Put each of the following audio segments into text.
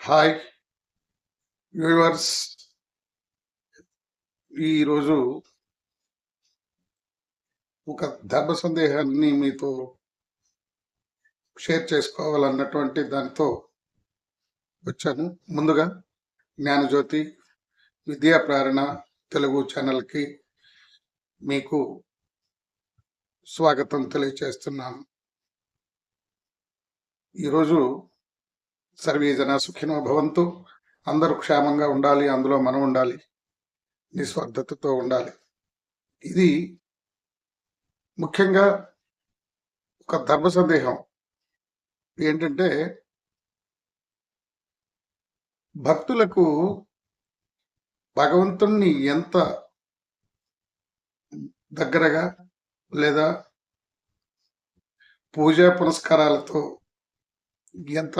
Hi viewers ఈరోజు ఒక ధర్మ సందేహాన్ని మీతో షేర్ చేసుకోవాలన్నటువంటి దానితో వచ్చాను. ముందుగా జ్ఞానజ్యోతి విద్యా ప్రేరణ తెలుగు ఛానల్కి మీకు స్వాగతం తెలియచేస్తున్నాను. ఈరోజు సర్వే జన సుఖినో భవంతు. అందరూ క్షేమంగా ఉండాలి అందులో మనం ఉండాలి నిస్వార్థతతో ఉండాలి. ఇది ముఖ్యంగా ఒక ధర్మ సందేహం. ఏంటంటే భక్తులకు భగవంతుణ్ణి ఎంత దగ్గరగా లేదా పూజా పునస్కారాలతో ఎంత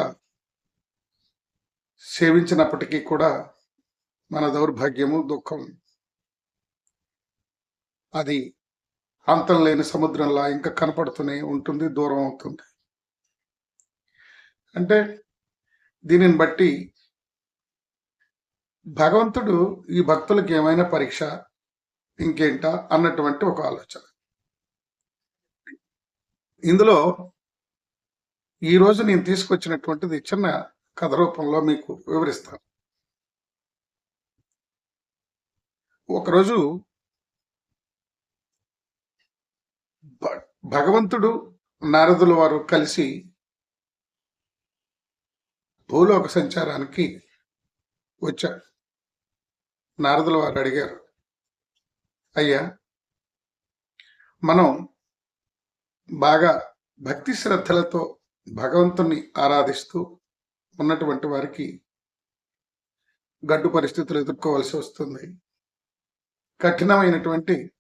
సేవించినప్పటికీ కూడా మన దౌర్భాగ్యము దుఃఖం అది అంతం లేని సముద్రంలా ఇంకా కనపడుతూనే ఉంటుంది దూరం అవుతుంది. అంటే దీనిని బట్టి భగవంతుడు ఈ భక్తులకు ఏమైనా పరీక్ష ఇంకేంటా అన్నటువంటి ఒక ఆలోచన. ఇందులో ఈ రోజు నేను తీసుకొచ్చినటువంటిది చిన్న కథ రూపంలో మీకు వివరిస్తాను. ఒకరోజు భగవంతుడు నారదుల వారు కలిసి భూలోక సంచారానికి వచ్చారు. నారదుల వారు అడిగారు అయ్యా మనం బాగా భక్తి శ్రద్ధలతో భగవంతుని ఆరాధిస్తూ ఉన్నటువంటి వారికి గడ్డు పరిస్థితులు ఎదుర్కోవాల్సి వస్తుంది. కఠినమైనటువంటి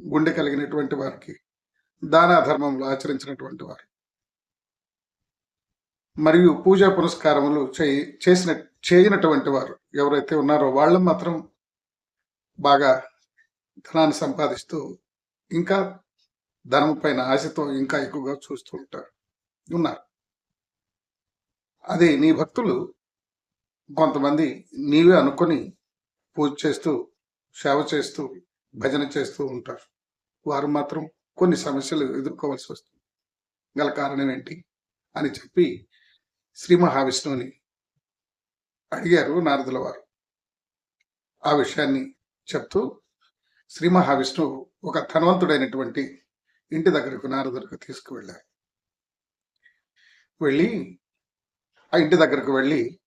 గుండె కలిగినటువంటి వారికి దానా ధర్మంలో ఆచరించినటువంటి వారు. మరియు పూజా పురస్కారములు చేయి చేసిన చేయనటువంటి వారు ఎవరైతే ఉన్నారో వాళ్ళు మాత్రం బాగా ధనాన్ని సంపాదిస్తూ ఇంకా ధనం పైన ఆశతో ఇంకా ఎక్కువగా చూస్తూ ఉంటారు ఉన్నారు. అదే నీ భక్తులు కొంతమంది నీవే అనుకొని పూజ చేస్తూ సేవ చేస్తూ భజన చేస్తూ ఉంటారు. వారు మాత్రం కొన్ని సమస్యలు ఎదుర్కోవాల్సి వస్తుంది. గల కారణం ఏంటి అని చెప్పి శ్రీ మహావిష్ణువుని అడిగారు నారదుల వారు. ఆ విషయాన్ని చెప్తూ శ్రీ మహావిష్ణువు ఒక ధనవంతుడైనటువంటి ఇంటి దగ్గరకు నారదుడికి తీసుకువెళ్ళారు. వెళ్ళి ఆ ఇంటి దగ్గరకు వెళ్ళి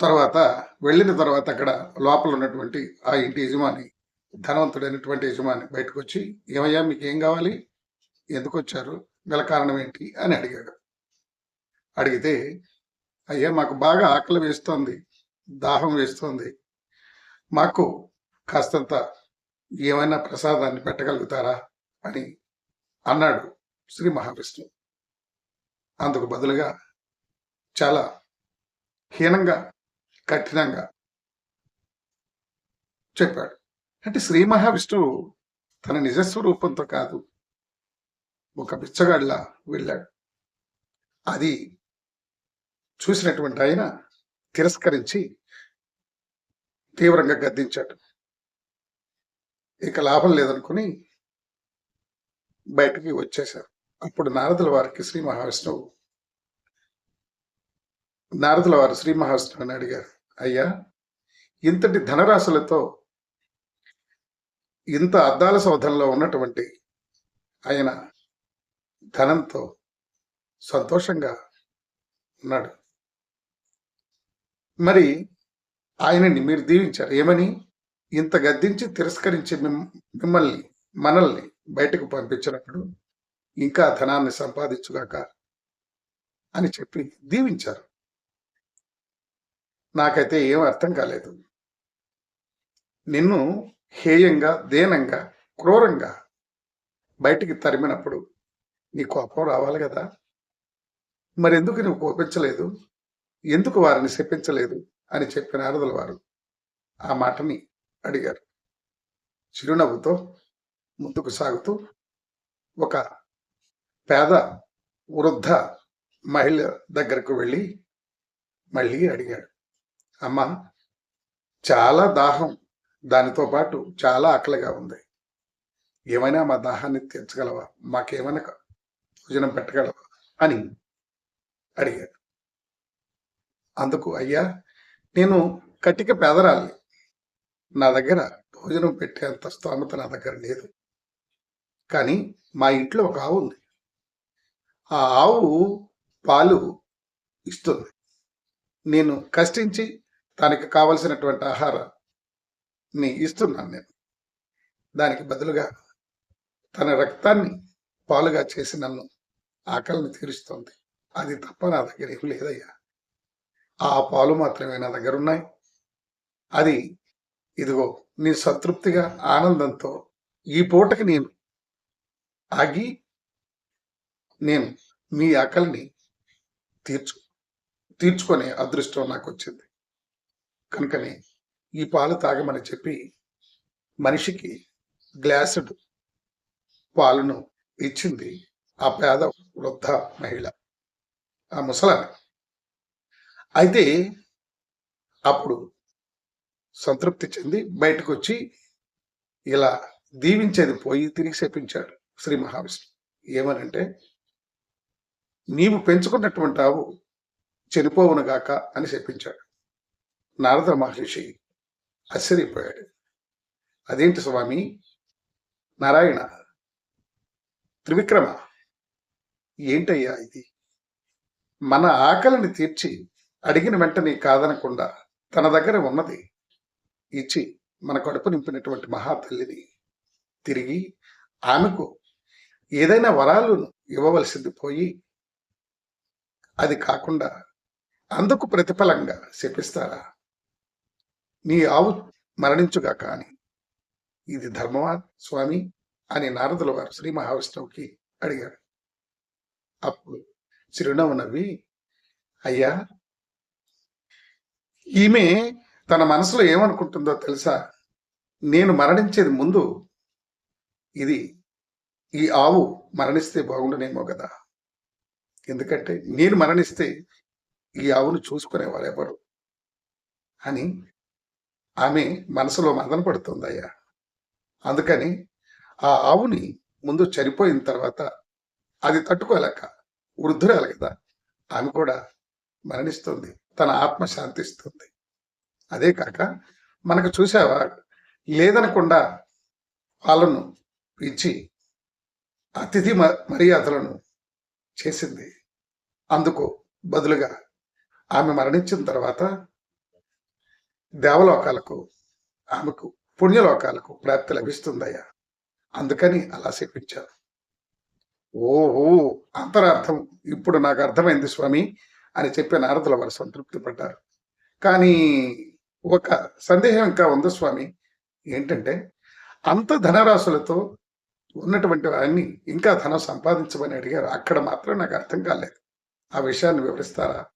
తర్వాత వెళ్ళిన తర్వాత అక్కడ లోపల ఉన్నటువంటి ఆ ఇంటి యజమాని ధనవంతుడైనటువంటి యజమాని బయటకు వచ్చి ఏమయ్యా మీకు ఏం కావాలి? ఎందుకు వచ్చారు? గల కారణం ఏంటి? అని అడిగాడు. అడిగితే అయ్యా మాకు బాగా ఆకలి వేస్తోంది దాహం వేస్తోంది. మాకు కాస్తంత ఏమైనా ప్రసాదాన్ని పెట్టగలుగుతారా? అని అన్నాడు శ్రీ మహావిష్ణువు. అందుకు బదులుగా చాలా హీనంగా కఠినంగా చెప్పాడు. అంటే శ్రీ మహావిష్ణువు తన నిజస్వరూపంతో కాదు ఒక బిచ్చగాడిలా వెళ్ళాడు. అది చూసినటువంటి ఆయన తిరస్కరించి తీవ్రంగా గద్దించాడు. ఇక లాభం లేదనుకుని బయటికి వచ్చేశారు. అప్పుడు నారదుల వారికి శ్రీ మహావిష్ణువు. నారదుల వారు శ్రీ మహావిష్ణువుని అడిగారు. అయ్యా ఇంతటి ధనరాశులతో ఇంత అద్దాల సౌధంలో ఉన్నటువంటి ఆయన ధనంతో సంతోషంగా ఉన్నాడు. మరి ఆయనని మీరు దీవించారు. ఏమని? ఇంత గద్దించి తిరస్కరించి మిమ్- మిమ్మల్ని మనల్ని బయటకు పంపించినప్పుడు ఇంకా ధనాన్ని సంపాదించుగాక అని చెప్పి దీవించారు. నాకైతే ఏం అర్థం కాలేదు. నిన్ను హేయంగా దేనంగా క్రూరంగా బయటికి తరిమినప్పుడు నీ కోపం రావాలి కదా? మరి ఎందుకు నువ్వు కోపించలేదు? ఎందుకు వారిని శపించలేదు? అని చెప్పిన నారదుల వారు ఆ మాటని అడిగారు. చిరునవ్వుతో ముందుకు సాగుతూ ఒక పేద వృద్ధ మహిళ దగ్గరకు వెళ్ళి మళ్ళీ అడిగాడు. అమ్మ చాలా దాహం. దానితో పాటు చాలా ఆకలిగా ఉంది. ఏమైనా మా దాహాన్ని తీర్చగలవా? మాకేమైనా భోజనం పెట్టగలవా? అని అడిగాడు. అందుకు అయ్యా నేను కటిక పేదరాలి నా దగ్గర భోజనం పెట్టేంత స్తోమత నా దగ్గర లేదు. కానీ మా ఇంట్లో ఒక ఆవు ఉంది. ఆ ఆవు పాలు ఇస్తుంది. నేను కష్టించి దానికి కావలసినటువంటి ఆహారాన్ని ఇస్తున్నాను నేను. దానికి బదులుగా తన రక్తాన్ని పాలుగా చేసి నన్ను ఆకలిని తీరుస్తోంది. అది తప్ప నా దగ్గర ఏం లేదయ్యా. ఆ పాలు మాత్రమే నా దగ్గర ఉన్నాయి. అది ఇదిగో నీ సంతృప్తిగా ఆనందంతో ఈ పూటకి నేను ఆగి నేను మీ ఆకలిని తీర్చు తీర్చుకునే అదృష్టం నాకు వచ్చింది కనుకనే ఈ పాలు తాగమని చెప్పి మనిషికి గ్లాసుడు పాలను ఇచ్చింది ఆ పేద వృద్ధ మహిళ ఆ ముసలామె. అయితే అప్పుడు సంతృప్తి చెంది బయటకు వచ్చి ఇలా దీవించేది పోయి తిరిగి శపించాడు శ్రీ మహావిష్ణు ఏమనంటే నీవు పెంచుకున్నటువంటి ఆవు చనిపోవునుగాక అని చెప్పించాడు. నారద మహర్షి ఆశ్చర్యపోయాడు. అదేంటి స్వామి? నారాయణ త్రివిక్రమ ఏంటయ్యా ఇది? మన ఆకలిని తీర్చి అడిగిన వెంటనే కాదనకుండా తన దగ్గర ఉన్నది ఇచ్చి మన కడుపు నింపినటువంటి మహాతల్లిని తిరిగి ఆమెకు ఏదైనా వరాలను ఇవ్వవలసింది పోయి అది కాకుండా అందుకు ప్రతిఫలంగా శపిస్తారా? నీ ఆవు మరణించుగా కాని ఇది ధర్మమా స్వామి? అని నారదుల వారు శ్రీ మహావిష్ణువుకి అడిగారు. అప్పుడు చిరునవ్వు నవ్వి అయ్యా ఈమె తన మనసులో ఏమనుకుంటుందో తెలుసా? నేను మరణించేది ముందు ఇది ఈ ఆవు మరణిస్తే బాగుండునేమో కదా ఎందుకంటే నేను మరణిస్తే ఈ ఆవును చూసుకునేవారు ఎవరు? అని ఆమె మనసులో మదన పడుతుంది అయ్యా. అందుకని ఆ ఆవుని ముందు చనిపోయిన తర్వాత అది తట్టుకోలేక వృద్ధురాలు కదా ఆమె కూడా మరణిస్తుంది తన ఆత్మ శాంతిస్తుంది. అదే కాక మనకు చూసావా లేదనకుండా వాళ్ళను ఇచ్చి అతిథి మర్యాదలను చేసింది. అందుకు బదులుగా ఆమె మరణించిన తర్వాత దేవలోకాలకు ఆమెకు పుణ్యలోకాలకు ప్రాప్తి లభిస్తుందయ్యా. అందుకని అలా చెప్పించారు. ఓహో! అంతరార్థం. ఇప్పుడు నాకు అర్థమైంది స్వామి అని చెప్పి నారదుల వారు సంతృప్తి పడ్డారు కానీ ఒక సందేహం ఇంకా ఉంది స్వామి. ఏంటంటే అంత ధనరాశులతో ఉన్నటువంటి వారిని ఇంకా ధనం సంపాదించమని అడిగారు. అక్కడ మాత్రం నాకు అర్థం కాలేదు. ఆ విషయాన్ని వివరిస్తారా?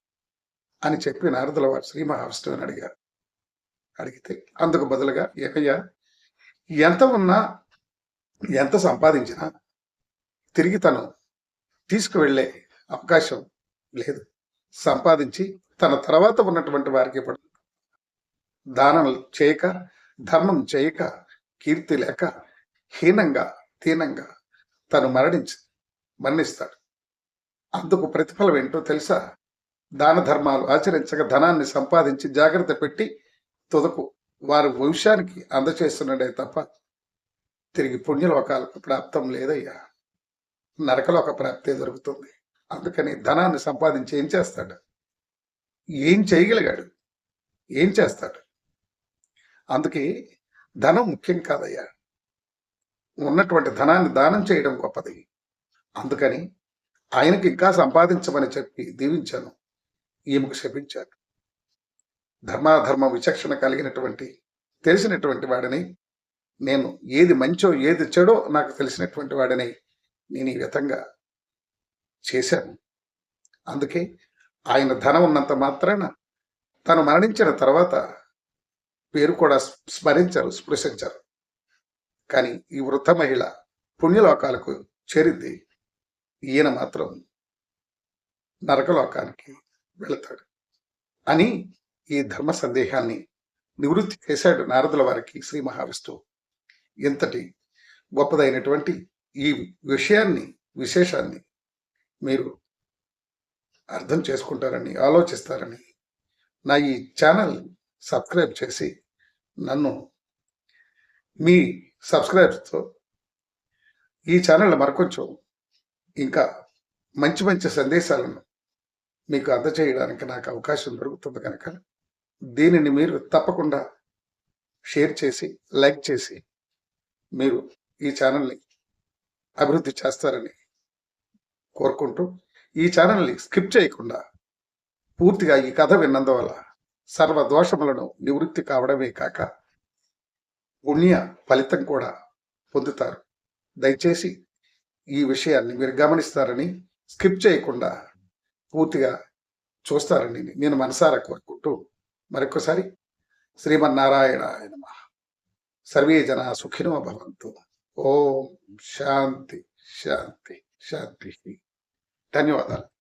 అని చెప్పి నారదుల వారు శ్రీ మహావిష్ణువుని అడిగారు. అడిగితే అందుకు బదులుగా ఏమయ్యా ఎంత ఉన్నా ఎంత సంపాదించినా తిరిగి తను తీసుకువెళ్ళే అవకాశం లేదు. సంపాదించి తన తర్వాత ఉన్నటువంటి వారికి దానం చేయక ధర్మం చేయక కీర్తి లేక హీనంగా దీనంగా తను మరణించి మరణిస్తాడు. అందుకు ప్రతిఫలం ఏంటో తెలుసా? దాన ధర్మాలు ఆచరించక ధనాన్ని సంపాదించి జాగ్రత్త పెట్టి తుదకు వారి భవిష్యానికి అందచేస్తున్నాడే తప్ప తిరిగి పుణ్యలోకాలకు ప్రాప్తం లేదయ్యా. నరకలోక ప్రాప్తే దొరుకుతుంది. అందుకని ధనాన్ని సంపాదించి ఏం చేస్తాడు? ఏం చేయగలిగాడు? ఏం చేస్తాడు? అందుకే ధనం ముఖ్యం కాదయ్యా. ఉన్నటువంటి ధనాన్ని దానం చేయడం గొప్పది. అందుకని ఆయనకి ఇంకా సంపాదించమని చెప్పి దీవించాను. ఈమెకు శపించాను. ధర్మాధర్మ విచక్షణ కలిగినటువంటి తెలిసినటువంటి వాడిని నేను ఏది మంచో ఏది చెడో నాకు తెలిసినటువంటి వాడిని నేను ఈ విధంగా చేశాను. అందుకే ఆయన ధనం ఉన్నంత మాత్రాన తను మరణించిన తర్వాత పేరు కూడా స్మరించరు స్పృశించరు. కానీ ఈ వృద్ధ మహిళ పుణ్యలోకాలకు చేరింది. ఈయన మాత్రం నరకలోకానికి వెళతాడు. అని ఈ ధర్మ సందేహాన్ని నివృత్తి చేశాడు నారదుల వారికి శ్రీ మహావిష్ణువు. ఇంతటి గొప్పదైనటువంటి ఈ విషయాన్ని విశేషాన్ని మీరు అర్థం చేసుకుంటారని ఆలోచిస్తారని నా ఈ ఛానల్ సబ్స్క్రైబ్ చేసి నన్ను మీ సబ్స్క్రైబ్స్తో ఈ ఛానల్ మరికొంచెం ఇంకా మంచి మంచి సందేశాలను మీకు అందజేయడానికి నాకు అవకాశం దొరుకుతుంది కనుక దీనిని మీరు తప్పకుండా షేర్ చేసి లైక్ చేసి మీరు ఈ ఛానల్ని అభివృద్ధి చేస్తారని కోరుకుంటూ ఈ ఛానల్ని స్కిప్ చేయకుండా పూర్తిగా ఈ కథ విన్నందువల్ల సర్వ దోషములను నివృత్తి కావడమే కాక పుణ్య ఫలితం కూడా పొందుతారు. దయచేసి ఈ విషయాన్ని మీరు గమనిస్తారని స్కిప్ చేయకుండా పూర్తిగా చూస్తారని నేను మనసారా కోరుకుంటూ మరొకసారి శ్రీమన్నారాయణ నమ. సర్వే జన సుఖినో భవంతు. ఓం శాంతి శాంతి శాంతి. ధన్యవాదాలు.